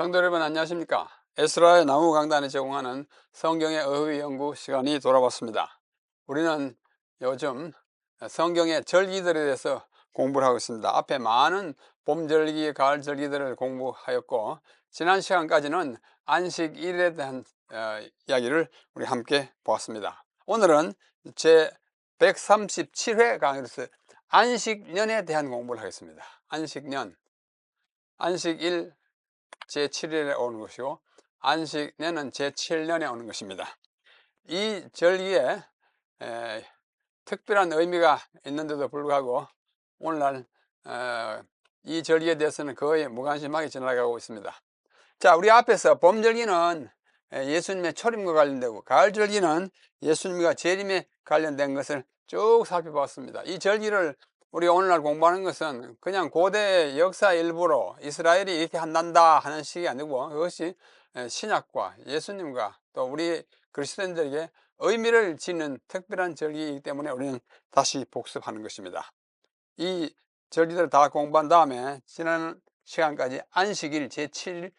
성도 여러분 안녕하십니까? 에스라의 나무 강단에 제공하는 성경의 어휘 연구 시간이 돌아왔습니다. 우리는 요즘 성경의 절기들에 대해서 공부를 하고 있습니다. 앞에 많은 봄절기, 가을절기들을 공부하였고 지난 시간까지는 안식일에 대한 어, 이야기를 우리 함께 보았습니다. 오늘은 제 137회 강의로서 안식년에 대한 공부를 하겠습니다. 안식년 안식일 제7일에 오는 것이고 안식년은 제7년에 오는 것입니다. 이 절기에 에, 특별한 의미가 있는데도 불구하고 오늘날 에, 이 절기에 대해서는 거의 무관심하게 지나가고 있습니다. 자, 우리 앞에서 봄절기는 예수님의 초림과 관련되고 가을절기는 예수님과 재림에 관련된 것을 쭉 살펴봤습니다. 이 절기를 우리 오늘날 공부하는 것은 그냥 고대 역사 일부로 이스라엘이 이렇게 한단다 하는 식이 아니고 그것이 신약과 예수님과 또 우리 그리스도인들에게 의미를 짓는 특별한 절기이기 때문에 우리는 다시 복습하는 것입니다. 이 절기들을 다 공부한 다음에 지난 시간까지 안식일 제7일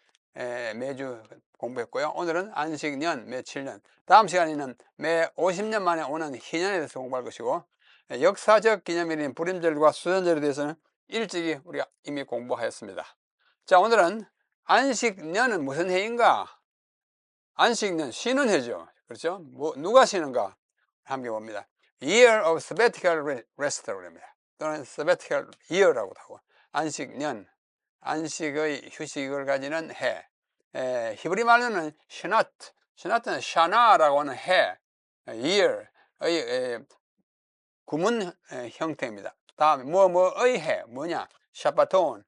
매주 공부했고요. 오늘은 안식년 매 7년 다음 시간에는 매 50년 만에 오는 희년에 대해서 공부할 것이고 역사적 기념일인 불임절과 수전절에 대해서는 일찍이 우리가 이미 공부하였습니다. 자 오늘은 안식년은 무슨 해인가? 안식년 쉬는 해죠. 그렇죠? 뭐, 누가 쉬는가? 함께 봅니다. Year of Sabbatical Rest라고 합니다. 또는 Sabbatical Year라고 하고 안식년, 안식의 휴식을 가지는 해. 에, 히브리 말로는 샤나트, 샤나트는 샤나라고 하는 해, year의 에, 구문 형태입니다. 다음에 뭐 뭐의 해 뭐냐 샤바톤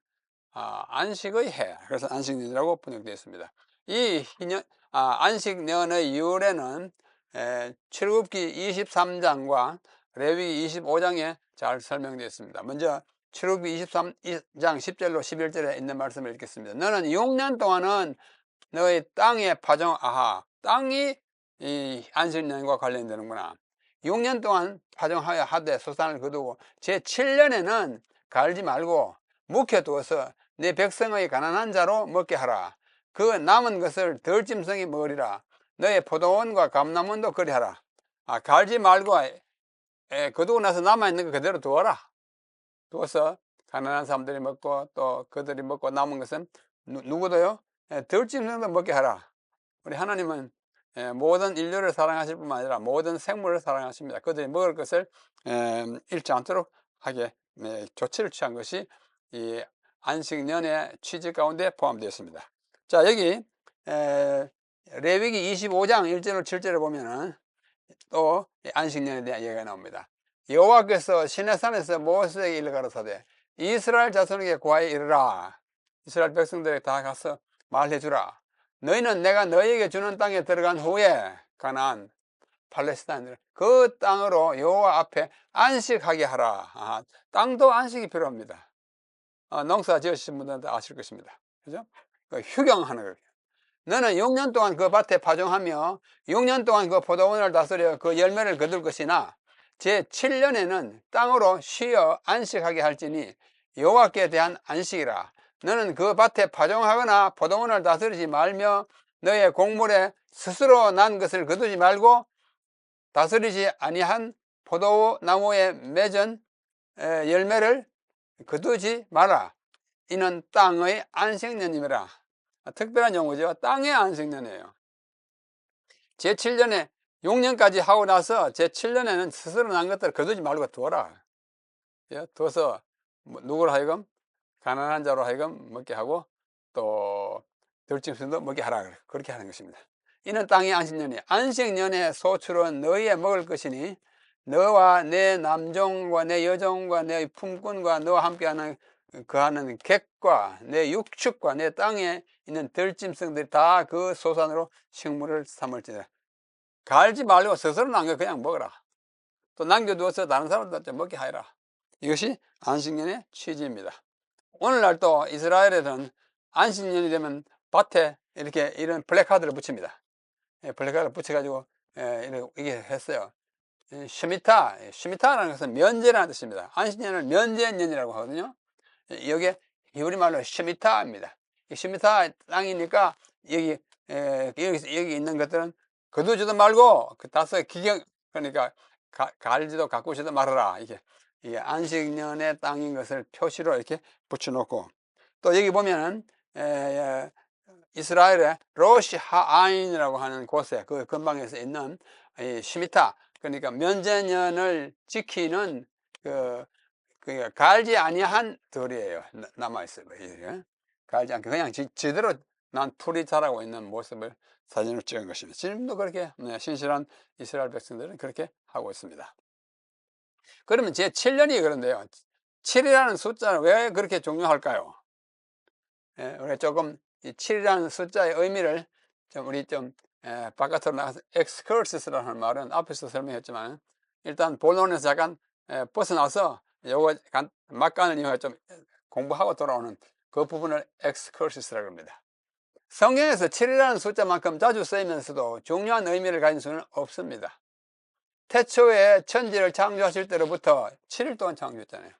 아, 안식의 해 그래서 안식년이라고 번역되어 있습니다. 이 희년, 아, 안식년의 유래는 에, 출굽기 23장과 레위기 25장에 잘 설명되어 있습니다. 먼저 출굽기 23장 10절로 11절에 있는 말씀을 읽겠습니다. 너는 6년 동안은 너의 땅에 파종 아하 땅이 이 안식년과 관련되는구나. 6년 동안 파종하여 하되 소산을 거두고 제7년에는 갈지 말고 묵혀두어서 내 백성의 가난한 자로 먹게 하라. 그 남은 것을 덜짐승이 먹으리라. 너의 포도원과 감나문도 그리하라. 아, 갈지 말고 에, 거두고 나서 남아있는 거 그대로 두어라. 두어서 가난한 사람들이 먹고 또 그들이 먹고 남은 것은 누, 누구도요? 덜짐승도 먹게 하라. 우리 하나님은 예, 모든 인류를 사랑하실 뿐만 아니라 모든 생물을 사랑하십니다. 그들이 먹을 것을 잃지 않도록 하게 네, 조치를 취한 것이 이 안식년의 취지 가운데 포함되어 있습니다. 자 여기 레위기 25장 1절로 7절에 보면은 또 안식년에 대한 얘기가 나옵니다. 여호와께서 시내산에서 모세에게 일러 가라사대 이스라엘 자손에게 구하여 이르라 이스라엘 백성들에게 다 가서 말해주라 너희는 내가 너희에게 주는 땅에 들어간 후에 가나안 팔레스타인을 그 땅으로 여호와 앞에 안식하게 하라. 아, 땅도 안식이 필요합니다. 아, 농사 지으신 분들은 아실 것입니다. 그죠? 그 휴경하는 거예요. 너는 6년 동안 그 밭에 파종하며 6년 동안 그 포도원을 다스려 그 열매를 거둘 것이나 제 7년에는 땅으로 쉬어 안식하게 할지니 여호와께 대한 안식이라 너는 그 밭에 파종하거나 포도원을 다스리지 말며 너의 곡물에 스스로 난 것을 거두지 말고 다스리지 아니한 포도나무에 맺은 열매를 거두지 마라. 이는 땅의 안식년임이라. 특별한 용어죠. 땅의 안식년이에요. 제7년에 6년까지 하고 나서 제7년에는 스스로 난 것들을 거두지 말고 두어라. 예, 둬서 뭐 누구를 하여금 가난한 자로 하여금 먹게 하고 또 들짐승도 먹게 하라 그렇게 하는 것입니다. 이는 땅의 안식년이 안식년의 소출은 너희의 먹을 것이니 너와 내 남종과 내 여종과 내 품꾼과 너와 함께하는 그하는 객과 내 육축과 내 땅에 있는 들짐승들이 다 그 소산으로 식물을 삼을지라. 갈지 말고 스스로 남겨 그냥 먹어라. 또 남겨두어서 다른 사람들한테 먹게 하여라. 이것이 안식년의 취지입니다 오늘날 또 이스라엘에는 안식년이 되면 밭에 이렇게 이런 플래카드를 붙입니다. 예, 플래카드를 붙여가지고 예, 이렇게 했어요. 슈미타, 슈미타라는 것은 면제라는 뜻입니다. 안식년을 면제년이라고 하거든요. 여기에 히브리 말로 슈미타입니다. 10m 땅이니까 여기 에, 여기 여기 있는 것들은 거두지도 말고 그 다섯 기경 그러니까 가, 갈지도 가꾸지도 말아라 이게 이게 안식년의 땅인 것을 표시로 이렇게 붙여놓고 또 여기 보면은 에, 에, 이스라엘의 로시 하아인이라고 하는 곳에 그 근방에서 있는 이 시미타 그러니까 면제년을 지키는 그, 그 갈지 아니한 돌이에요 남아 있어요. 갈지 않게 그냥 지, 제대로 난 풀이 자라고 있는 모습을 사진으로 찍은 것입니다. 지금도 그렇게 네, 신실한 이스라엘 백성들은 그렇게 하고 있습니다. 그러면 제 7년이 그런데요. 7이라는 숫자는 왜 그렇게 중요할까요? 예, 우리 조금 이 7이라는 숫자의 의미를 좀 우리 좀 에, 바깥으로 나가서 excursus라는 말은 앞에서 설명했지만 일단 본론에서 잠깐 에, 벗어나서 요거 막간을 이용해 좀 공부하고 돌아오는 그 부분을 excursus라고 합니다. 성경에서 7이라는 숫자만큼 자주 쓰이면서도 중요한 의미를 가진 수는 없습니다. 태초에 천지를 창조하실 때로부터 7일 동안 창조했잖아요.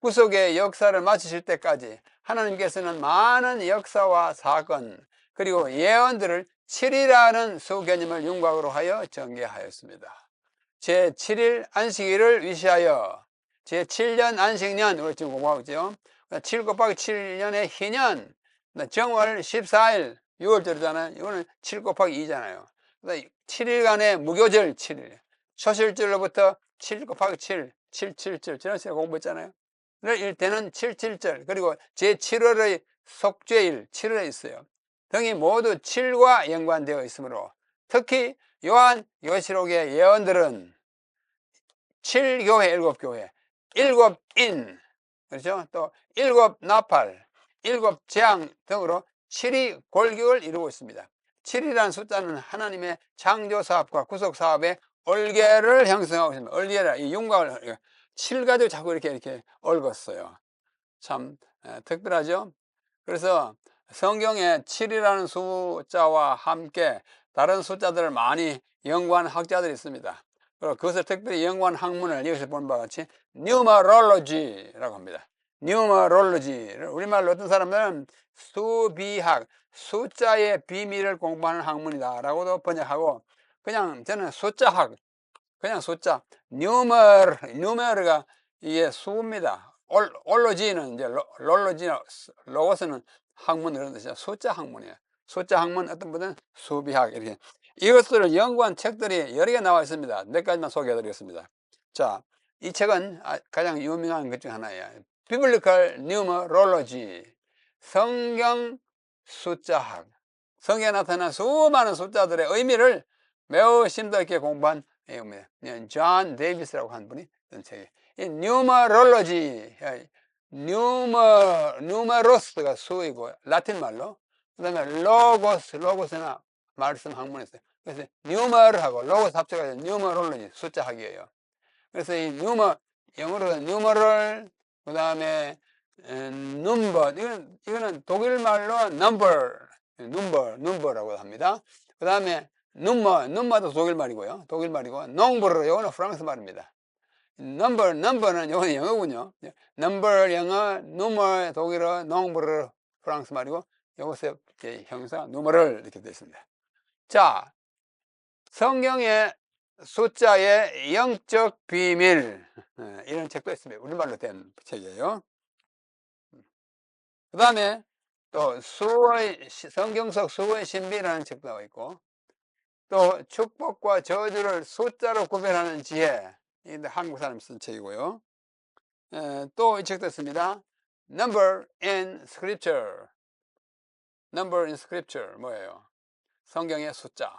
구속의 역사를 마치실 때까지 하나님께서는 많은 역사와 사건 그리고 예언들을 7이라는 수개념을 윤곽으로 하여 전개하였습니다. 제7일 안식일을 위시하여 제7년 안식년 우리 지금 공부하고 있죠. 7 곱하기 7년의 희년 정월 14일 6월절이잖아요. 이거는 7 곱하기 2잖아요. 7일간의 무교절 7일 초실절로부터 7 곱하기 7 777 지난 시간에 공부했잖아요. 일 때는 77절 그리고 제7월의 속죄일 7월에 있어요. 등이 모두 7과 연관되어 있으므로 특히 요한 요시록의 예언들은 7교회 7교회 7인 그렇죠? 또 7 나팔 7 재앙 등으로 7이 골격을 이루고 있습니다. 7이라는 숫자는 하나님의 창조 사업과 구속 사업의 얼개를 형성하고 있습니다. 얼개라 이 윤곽을 7 가지고 자꾸 이렇게 이렇게 얽었어요. 참 에, 특별하죠. 그래서 성경에 7이라는 숫자와 함께 다른 숫자들을 많이 연구한 학자들이 있습니다. 그리고 그것을 특별히 연구한 학문을 여기서 본 바와 같이 numerology라고 합니다. numerology 우리말로 어떤 사람들은 수비학, 숫자의 비밀을 공부하는 학문이다라고도 번역하고 그냥 저는 숫자학, 그냥 숫자, numer, numer가 이게 수입니다. 올, 올로지는 이제 롤로지, 로고스는 학문 이런 뜻이죠. 숫자 학문이에요. 숫자 학문 어떤 분은 수비학 이렇게 이것들을 연구한 책들이 여러 개 나와 있습니다. 몇 가지만 소개해 드리겠습니다. 자, 이 책은 아, 가장 유명한 것 중 하나예요. Biblical Numerology. 성경 숫자학. 성경에 나타난 수많은 숫자들의 의미를 매우 심도 있게 공부한 내용입니다. 존 데이비스라고 한 분이 쓴 책이에요. 이 Numerology. 뉴머, 누메로스가 수이고 라틴 말로 그 다음에 로고스, 로고스나 말씀 학문에서 그래서 뉴머하고 로고스 합쳐가지고 뉴머롤로지 숫자학이에요. 그래서 이 뉴머 영어로 뉴머럴 그 다음에 number 이거는 이거는 독일 말로 number, number, number라고 합니다. 그 다음에 number, number도 독일 말이고요. 독일 말이고 nombre 이거는 프랑스 말입니다. number, number는 이거는 영어군요. number 영어, number 독일어, nombre 프랑스 말이고 이것의 형사 numer를 이렇게 되어 있습니다. 자, 성경의 숫자의 영적 비밀 네, 이런 책도 있습니다. 우리말로 된 책이에요. 그 다음에 또 수의 성경 속 수의 신비라는 책도 나와 있고 또 축복과 저주를 숫자로 구별하는 지혜 이 한국 사람이 쓴 책이고요. 또 이 책도 있습니다. Number in Scripture. Number in Scripture 뭐예요? 성경의 숫자.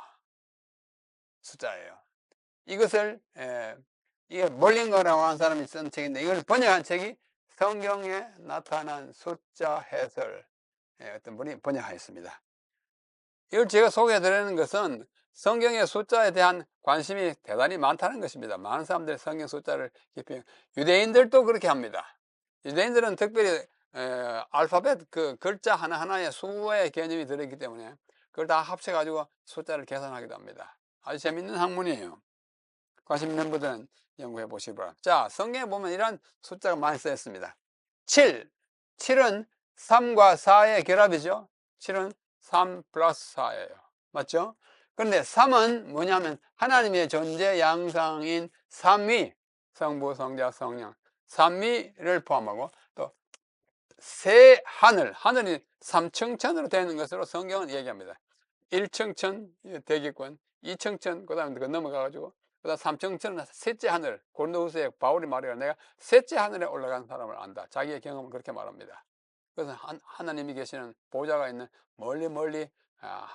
숫자예요. 이것을 에, 이게 몰링거라고 하는 사람이 쓴 책인데 이걸 번역한 책이 성경에 나타난 숫자 해설 어떤 분이 번역하였습니다. 이걸 제가 소개해 드리는 것은 성경의 숫자에 대한 관심이 대단히 많다는 것입니다. 많은 사람들이 성경 숫자를 깊이 유대인들도 그렇게 합니다. 유대인들은 특별히 에, 알파벳 그 글자 하나하나에 수의 개념이 들어있기 때문에 그걸 다 합쳐가지고 숫자를 계산하기도 합니다. 아주 재밌는 학문이에요. 관심 있는 분들은 연구해 보시기 바랍니다. 자, 성경에 보면 이런 숫자가 많이 쓰였습니다. 7. 7은 3과 4의 결합이죠. 7은 3 플러스 4예요. 맞죠? 그런데 3은 뭐냐면 하나님의 존재 양상인 삼위, 성부, 성자, 성령, 삼위를 포함하고 또세 하늘, 하늘이 삼층천으로 되는 것으로 성경은 얘기합니다. 1층천 대기권, 2층천 그 다음에 그 넘어가가지고 그 다음 3층천은 셋째 하늘 고린도후서에 바울이 말해요. 내가 셋째 하늘에 올라간 사람을 안다. 자기의 경험은 그렇게 말합니다. 그래서 하, 나님이 계시는 보좌가 있는 멀리 멀리 아,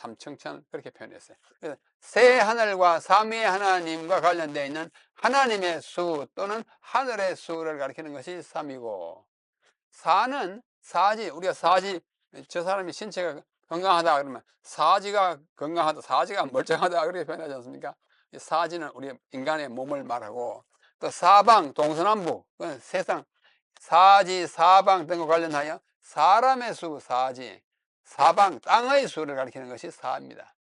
삼층천 그렇게 표현했어요. 새 하늘과 삼위의 하나님과 관련되어 있는 하나님의 수 또는 하늘의 수를 가리키는 것이 삼이고 사는 사지 우리가 사지 저 사람이 신체가 건강하다 그러면 사지가 건강하다 사지가 멀쩡하다 그렇게 표현하지 않습니까? 사지는 우리 인간의 몸을 말하고 또 사방 동서남북 세상 사지 사방 등과 관련하여 사람의 수 사지 사방 땅의 수를 가리키는 것이 사입니다.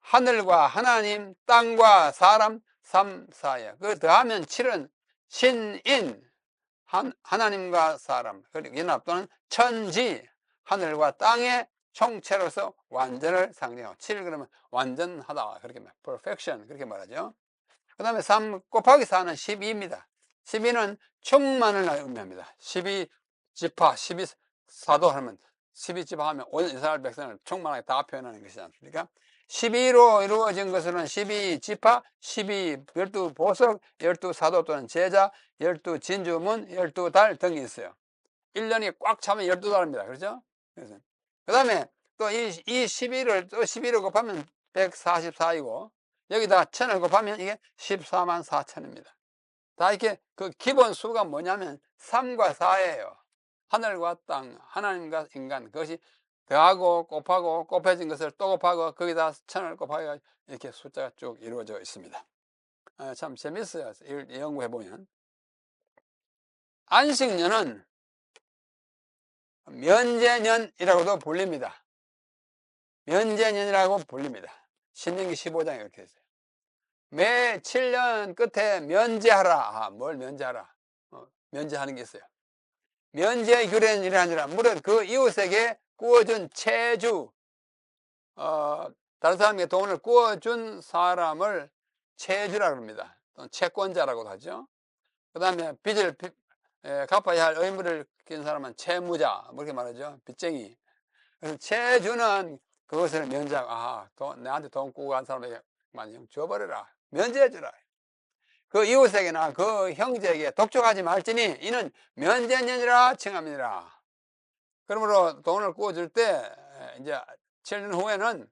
하늘과 하나님 땅과 사람 삼사예 그 더하면 7은 신인 하나님과 사람. 그리고 연합 또는 천지 하늘과 땅의 총체로서 완전을 상징하고 7 그러면 완전하다. 그렇게 말 perfection 그렇게 말하죠. 그 다음에 3 곱하기 4는 12입니다. 12는 충만을 의미합니다. 12 지파 12 사도 하면 12지파 하면 온 이스라엘 백성을 충만하게 다 표현하는 것이지 않습니까 12로 이루어진 것은 12지파, 12 12보석, 12사도 또는 제자, 12진주문, 12달 등이 있어요. 1년이 꽉 차면 12달입니다. 그렇죠? 그래서 그 다음에 또 이 이 12를 또 12를 곱하면 144이고 여기다 1000을 곱하면 이게 14만 4천입니다. 다 이렇게 그 기본 수가 뭐냐면 3과 4예요. 하늘과 땅, 하나님과 인간 그것이 더하고 곱하고 곱해진 것을 또 곱하고 거기다 천을 곱하고 이렇게 숫자가 쭉 이루어져 있습니다. 아, 참 재밌어요. 연구해 보면. 안식년은 면제년이라고도 불립니다. 면제년이라고 불립니다. 신명기 15장에 이렇게 있어요. 매 7년 끝에 면제하라. 아, 뭘 면제하라? 어, 면제하는 게 있어요. 면제 규례는 아니라 무릇 그 이웃에게 구워준 채주 어, 다른 사람에게 돈을 구워준 사람을 채주라고 합니다. 또는 채권자라고도 하죠. 그 다음에 빚을 에, 갚아야 할 의무를 낀 사람은 채무자 뭐 이렇게 말하죠. 빚쟁이. 그래서 채주는 그것을 면제하고 아, 돈, 내한테 돈 꾸고 간 사람에게 많이 줘버려라. 면제해주라. 그 이웃에게나 그 형제에게 독촉하지 말지니 이는 면제년이라 칭합니다. 그러므로 돈을 구워줄 때 이제 7년 후에는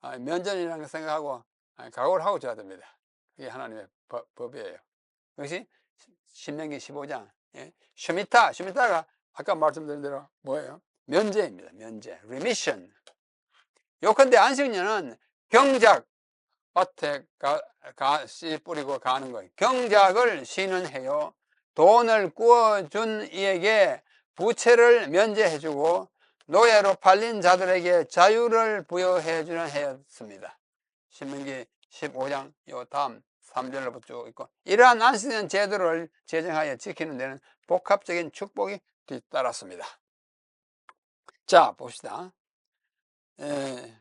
아, 면전이라는 걸 생각하고 아, 각오를 하고 줘야 됩니다. 그게 하나님의 법, 이에요 그것이 신명기 15장 예? 슈미타, 슈미타가 아까 말씀드린 대로 뭐예요? 면제입니다. 면제, remission. 요컨대 안식년은 경작, 밭에 가, 가, 씨 뿌리고 가는 거예요. 경작을 쉬는 해요. 돈을 구워준 이에게 부채를 면제해주고 노예로 팔린 자들에게 자유를 부여해주는 해였습니다. 신명기 15장 요 다음 3절로 쭉 있고 이러한 안식년 제도를 제정하여 지키는 데는 복합적인 축복이 뒤따랐습니다. 자 봅시다. 에,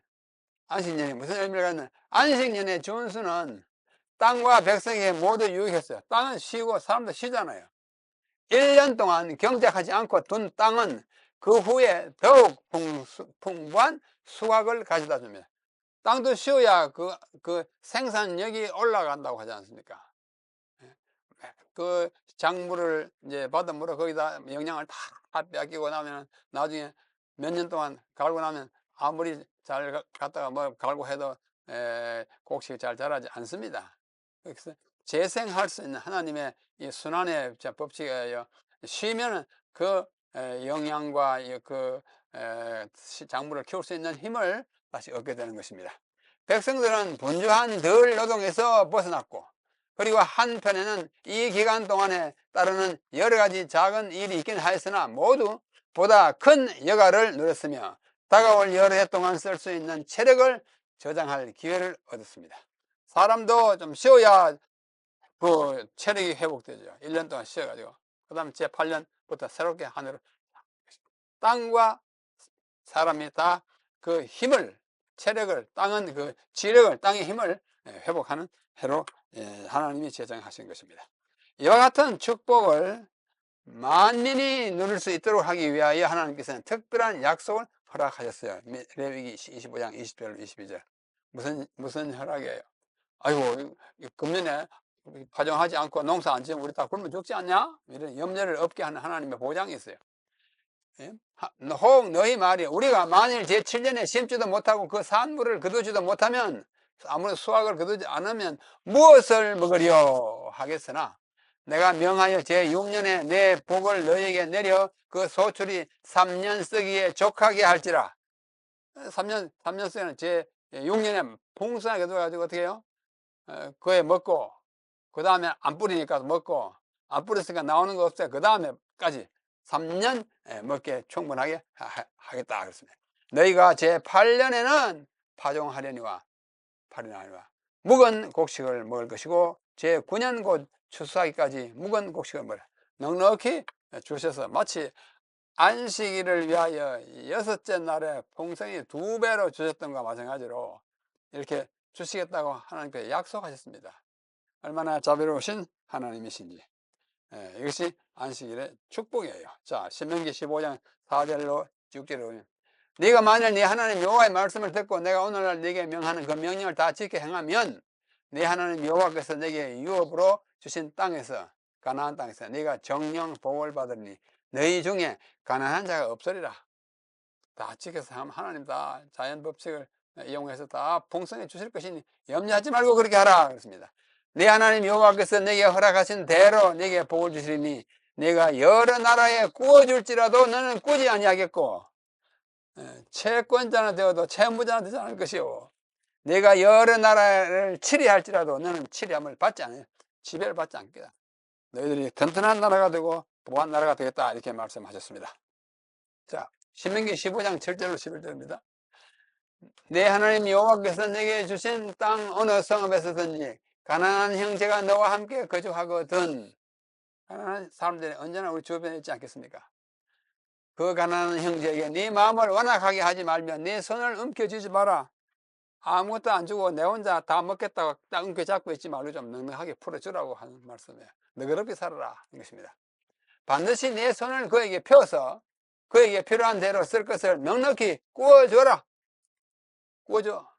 안식년이 무슨 의미를 갖는 안식년의 준수는 땅과 백성에게 모두 유익했어요. 땅은 쉬고 사람도 쉬잖아요. 1년 동안 경작하지 않고 둔 땅은 그 후에 더욱 풍부한 수확을 가져다 줍니다. 땅도 쉬어야 그, 그 생산력이 올라간다고 하지 않습니까? 예. 그 작물을 이제 받은 물을 거기다 영양을 다 빼앗기고 나면 나중에 몇 년 동안 갈고 나면 아무리 잘 갖다가 뭐 갈고 해도 에, 곡식이 잘 자라지 않습니다. 그래서 재생할 수 있는 하나님의 이 순환의 법칙이에요. 쉬면은 그 영양과 그 작물을 키울 수 있는 힘을 다시 얻게 되는 것입니다. 백성들은 분주한 덜 노동에서 벗어났고 그리고 한편에는 이 기간 동안에 따르는 여러 가지 작은 일이 있긴 하였으나 모두 보다 큰 여가를 누렸으며 다가올 여러 해 동안 쓸 수 있는 체력을 저장할 기회를 얻었습니다. 사람도 좀 쉬어야 그 체력이 회복되죠. 1년 동안 쉬어가지고. 그 다음에 제 8년부터 새롭게 하늘을 땅과 사람이 다 그 힘을 체력을 땅은 그 지력을 땅의 힘을 예, 회복하는 해로 예, 하나님이 제정하신 것입니다. 이와 같은 축복을 만민이 누릴 수 있도록 하기 위하여 하나님께서는 특별한 약속을 허락하셨어요. 레위기 25장 20절 22절. 무슨 무슨 허락이에요? 아이고 금년에 파종하지 않고 농사 안 지으면 우리 다 굶어 죽지 않냐? 이런 염려를 없게 하는 하나님의 보장이 있어요. 예? 혹 너희 말이 우리가 만일 제7년에 심지도 못하고 그 산물을 거두지도 못하면 아무리 수확을 거두지 않으면 무엇을 먹으려 하겠으나 내가 명하여 제6년에 내 복을 너희에게 내려 그 소출이 3년 쓰기에 족하게 할지라. 3년 3년 쓰기는 제6년에 풍성하게 거둬가지고 어떻게 해요? 어, 그에 먹고 그 다음에 안 뿌리니까 먹고 안 뿌렸으니까 나오는 거 없어요. 그 다음에까지 3년 예, 먹게 충분하게 하겠다 그랬습니다. 너희가 제8년에는 파종하려니와 파리나니와 묵은 곡식을 먹을 것이고 제9년 곧 추수하기까지 묵은 곡식을 넉넉히 주셔서 마치 안식일을 위하여 여섯째 날에 풍성이 두 배로 주셨던 것과 마찬가지로 이렇게 주시겠다고 하나님께 약속하셨습니다. 얼마나 자비로우신 하나님이신지. 예, 이것이 안식일의 축복이에요. 자 신명기 15장 4절로 6절에 보면 네가 만일 네 하나님 여호와의 말씀을 듣고 내가 오늘날 네게 명하는 그 명령을 다 지켜 행하면 네 하나님 여호와께서 내게 유업으로 주신 땅에서 가나안 땅에서 네가 정령 복을 받으니 너희 중에 가난한 자가 없으리라. 다 지켜서 하나님 다 자연 법칙을 이용해서 다 풍성해 주실 것이니 염려하지 말고 그렇게 하라 그렇습니다. 네 하나님 여호와께서 내게 허락하신 대로 내게 복을 주시리니 내가 여러 나라에 구워줄지라도 너는 꾸지 아니하겠고 채권자는 되어도 채무자는 되지 않을 것이요 내가 여러 나라를 치리할지라도 너는 치리함을 받지 않아요 지배를 받지 않겠다 너희들이 튼튼한 나라가 되고 보한 나라가 되겠다 이렇게 말씀하셨습니다. 자 신명기 15장 7절로 11절입니다. 내 하나님 여호와께서 내게 주신 땅 어느 성읍에서든지 가난한 형제가 너와 함께 거주하거든. 가난한 사람들이 언제나 우리 주변에 있지 않겠습니까? 그 가난한 형제에게 네 마음을 완악하게 하지 말며 네 손을 움켜쥐지 마라 아무것도 안 주고 내 혼자 다 먹겠다고 딱 움켜잡고 있지 말고 좀 넉넉하게 풀어주라고 하는 말씀이에요 너그럽게 살아라. 이것입니다. 반드시 내 손을 그에게 펴서 그에게 필요한 대로 쓸 것을 넉넉히 구워줘라. 구워줘.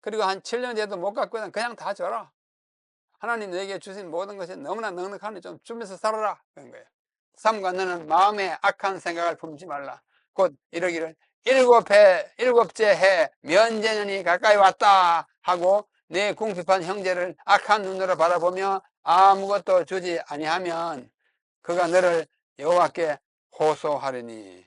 그리고 한 7년 돼도 못 갖고는 그냥 다 줘라. 하나님 내게 주신 모든 것이 너무나 넉넉하니 좀 주면서 살아라. 그런 거예요. 삼가 너는 마음에 악한 생각을 품지 말라. 곧 이러기를 일곱 해 일곱째 해 면제년이 가까이 왔다 하고 내 궁핍한 형제를 악한 눈으로 바라보며 아무것도 주지 아니하면 그가 너를 여호와께 호소하리니.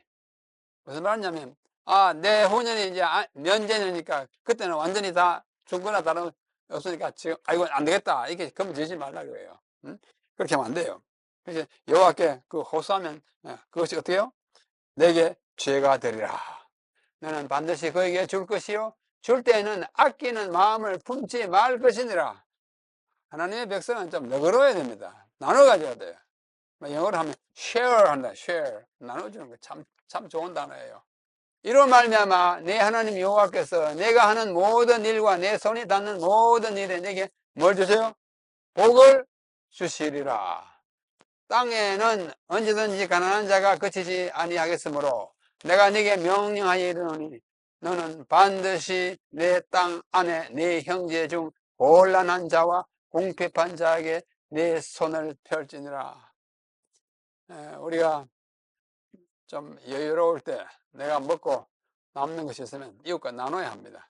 무슨 말이냐면 아내 후년이 이제 아, 면제년이니까 그때는 완전히 다 죽거나 다름 없으니까 지금 아이고 안 되겠다. 이렇게 검지지 말라 그래요. 응? 그렇게 하면 안 돼요. 그래서 여호와께 그 호소하면 예, 그것이 어떻게 요? 내게 죄가 되리라 너는 반드시 그에게 줄 것이요. 줄 때에는 아끼는 마음을 품지 말 것이니라. 하나님의 백성은 좀 너그러워야 됩니다. 나눠 가져야 돼요. 뭐 영어로 하면 share 한다 share. 나눠주는 거 참 참 좋은 단어예요. 이로 말미암아 내 하나님 여호와께서 내가 하는 모든 일과 내 손이 닿는 모든 일에 내게 뭘 주세요? 복을 주시리라. 땅에는 언제든지 가난한 자가 그치지 아니하겠으므로 내가 네게 명령하여 이르노니 너는 반드시 내 땅 안에 네 형제 중 곤란한 자와 공핍한 자에게 내 손을 펼지니라 우리가 좀 여유로울 때 내가 먹고 남는 것이 있으면 이웃과 나눠야 합니다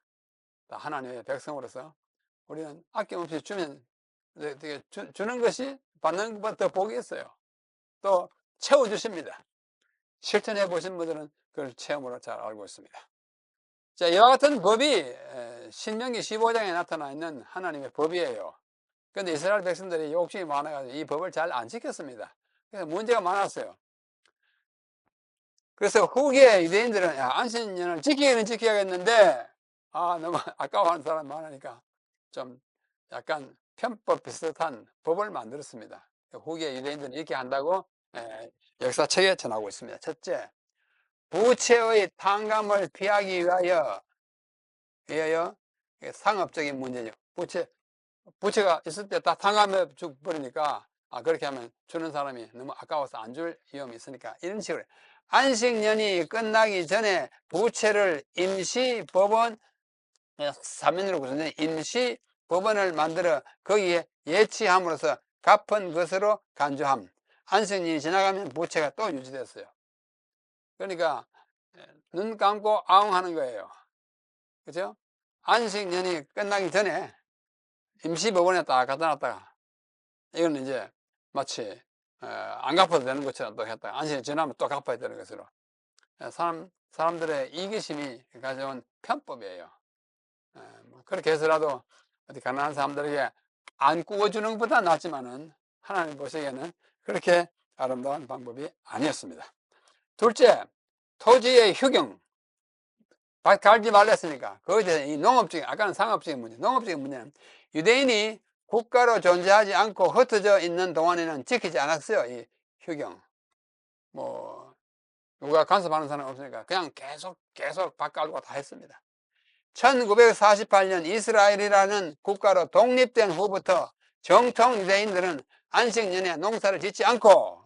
하나님의 백성으로서 우리는 아낌없이 주면 주는 것이 받는 것보다 더 복이 있어요. 또 채워주십니다. 실천해 보신 분들은 그걸 체험으로 잘 알고 있습니다. 자, 이와 같은 법이 신명기 15장에 나타나 있는 하나님의 법이에요. 그런데 이스라엘 백성들이 욕심이 많아가지고 이 법을 잘 안 지켰습니다. 그래서 문제가 많았어요. 그래서 후기에 유대인들은 야, 안식년을 지키기는 지켜야겠는데 아 너무 아까워하는 사람이 많으니까 좀 약간 편법 비슷한 법을 만들었습니다. 후기에 유대인들은 이렇게 한다고 역사책에 전하고 있습니다. 첫째, 부채의 탕감을 피하기 위하여 위하여 상업적인 문제죠. 부채 부채가 있을 때 다 탕감해 주 버리니까 아 그렇게 하면 주는 사람이 너무 아까워서 안 줄 위험이 있으니까 이런 식으로 안식년이 끝나기 전에 부채를 임시 법원 사면으로 구성된 임시 법원을 만들어 거기에 예치함으로써 갚은 것으로 간주함. 안식년이 지나가면 부채가 또 유지됐어요. 그러니까 눈 감고 아웅 하는 거예요. 그죠? 안식년이 끝나기 전에 임시법원에 딱 갖다 놨다가 이건 이제 마치 안 갚아도 되는 것처럼 또 했다가 안식년이 지나면 또 갚아야 되는 것으로 사람, 사람들의 이기심이 가져온 편법이에요. 뭐 그렇게 해서라도 어디 가난한 사람들에게 안 구워주는 것보다 낫지만은 하나님 보시기에는 그렇게 아름다운 방법이 아니었습니다. 둘째, 토지의 휴경. 밭 갈지 말랬으니까 거기에 대해서 이 농업적인 아까는 상업적인 문제, 농업적인 문제는 유대인이 국가로 존재하지 않고 흩어져 있는 동안에는 지키지 않았어요. 이 휴경. 뭐 누가 간섭하는 사람 없으니까 그냥 계속 계속 밭 갈고 다 했습니다. 1948년 이스라엘이라는 국가로 독립된 후부터 정통 유대인들은 안식년에 농사를 짓지 않고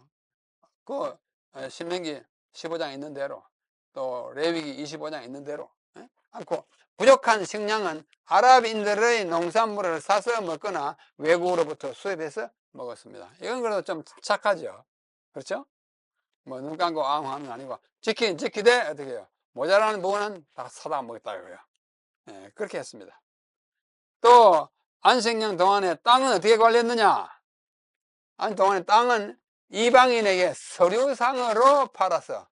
그 어, 신명기 15장 있는 대로 또 레위기 25장 있는 대로 예? 않고 부족한 식량은 아랍인들의 농산물을 사서 먹거나 외국으로부터 수입해서 먹었습니다. 이건 그래도 좀 착하죠. 그렇죠? 뭐 눈 감고 아무하는 거 아니고 지키긴 지키되 어떻게 해요? 모자라는 부분은 다 사다 이거예요. 예, 그렇게 했습니다. 또 안식년 동안에 땅은 어떻게 관리했느냐? 안 동안에 땅은 이방인에게 서류상으로 팔아서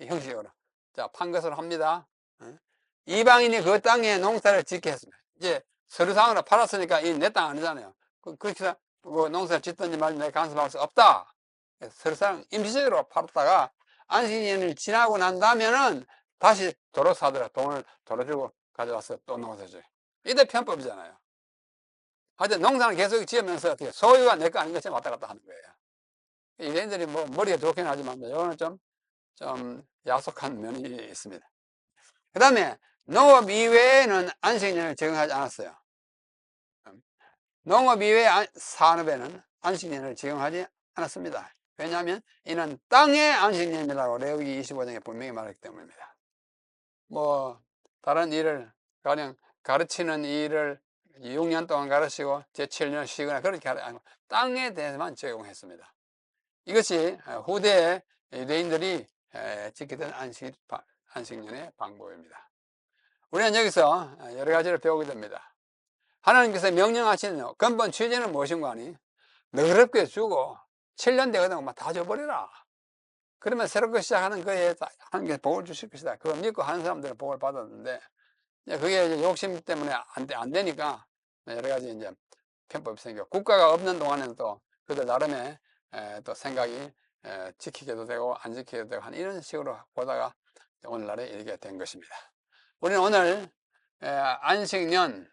형식으로 자 판 것을 합니다. 예? 이방인이 그 땅에 농사를 짓게 했습니다. 이제 서류상으로 팔았으니까 이 내 땅 아니잖아요. 그, 그렇게 뭐 농사를 짓든지 말든지 내가 간섭할 수 없다. 서류상 임시적으로 팔았다가 안식년을 지나고 난 다음에는 다시 도로 사더라 돈을 도로 주고 가져와서 또 농사 져요. 이때 편법이잖아요. 하여튼 농사는 계속 지으면서 어떻게 소유가 내 거 아닌 것처럼 왔다 갔다 하는 거예요. 유대인들이 뭐 머리가 좋긴 하지만 이거는 좀, 좀 야속한 면이 있습니다. 그 다음에 농업 이외에는 안식년을 적용하지 않았어요. 농업 이외 산업에는 안식년을 적용하지 않았습니다. 왜냐하면 이는 땅의 안식년이라고 레위기 25장에 분명히 말했기 때문입니다. 뭐 다른 일을 가령 가르치는 일을 6년 동안 가르치고 제7년 쉬거나 그렇게 하지 않고 땅에 대해서만 적용했습니다. 이것이 후대에 유대인들이 지키던 안식, 안식년의 방법입니다. 우리는 여기서 여러 가지를 배우게 됩니다. 하나님께서 명령하신 근본 취지는 무엇인가 하니 너그럽게 주고 7년 되거든 다 줘버리라. 그러면 새롭게 시작하는 거에 하나님께서 복을 주실 것이다. 그걸 믿고 하는 사람들은 복을 받았는데 그게 욕심 때문에 안, 되, 안 되니까 여러 가지 이제 편법이 생겨. 국가가 없는 동안에는 또 그들 나름의 에, 또 생각이 에, 지키게도 되고 안 지키게도 되고 한 이런 식으로 보다가 오늘날에 이르게 된 것입니다. 우리는 오늘 에, 안식년,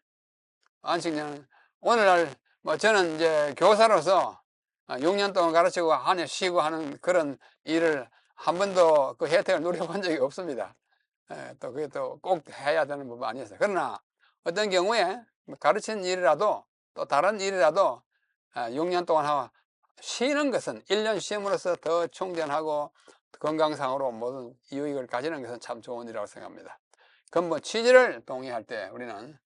안식년 오늘날 뭐 저는 이제 교사로서 6년 동안 가르치고 한해 쉬고 하는 그런 일을 한 번도 그 혜택을 누려본 적이 없습니다. 또 그게 또 꼭 해야 되는 부분 아니었어요. 그러나 어떤 경우에 가르치는 일이라도 또 다른 일이라도 6년 동안 하고 쉬는 것은 1년 쉼으로써 더 충전하고 건강상으로 모든 유익을 가지는 것은 참 좋은 일이라고 생각합니다. 근본 취지를 동의할 때 우리는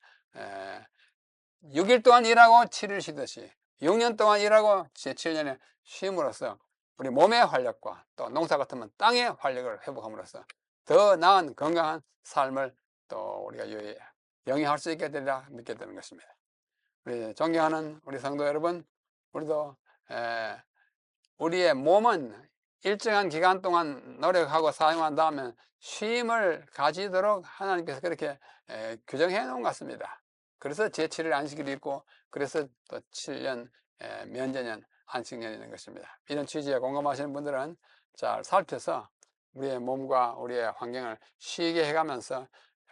6일 동안 일하고 7일 쉬듯이 6년 동안 일하고 7년에 쉼으로써 우리 몸의 활력과 또 농사 같으면 땅의 활력을 회복함으로써 더 나은 건강한 삶을 또 우리가 영위할 수 있게 되리라 믿게 되는 것입니다. 우리 존경하는 우리 성도 여러분, 우리도 에, 우리의 몸은 일정한 기간 동안 노력하고 사용한 다음에 쉼을 가지도록 하나님께서 그렇게 에, 규정해 놓은 것 같습니다. 그래서 제7일 안식일이 있고 그래서 또 7년 에, 면제년 안식년이 있는 것입니다. 이런 취지에 공감하시는 분들은 잘 살펴서 우리의 몸과 우리의 환경을 쉬게 해가면서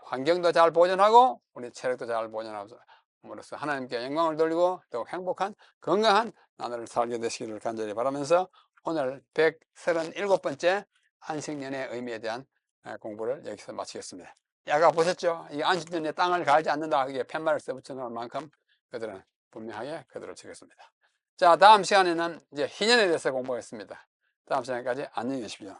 환경도 잘 보존하고 우리 체력도 잘 보존함으로써 하나님께 영광을 돌리고 또 행복한 건강한 나날을 살게 되시기를 간절히 바라면서 오늘 137번째 안식년의 의미에 대한 예, 공부를 여기서 마치겠습니다. 아까 보셨죠? 이 안식 전에 땅을 갈지 않는다. 그게 팻말을 써붙여 놓을 만큼 그들은 분명하게 그들을 지켰습니다. 자, 다음 시간에는 이제 희년에 대해서 공부하겠습니다. 다음 시간까지 안녕히 계십시오.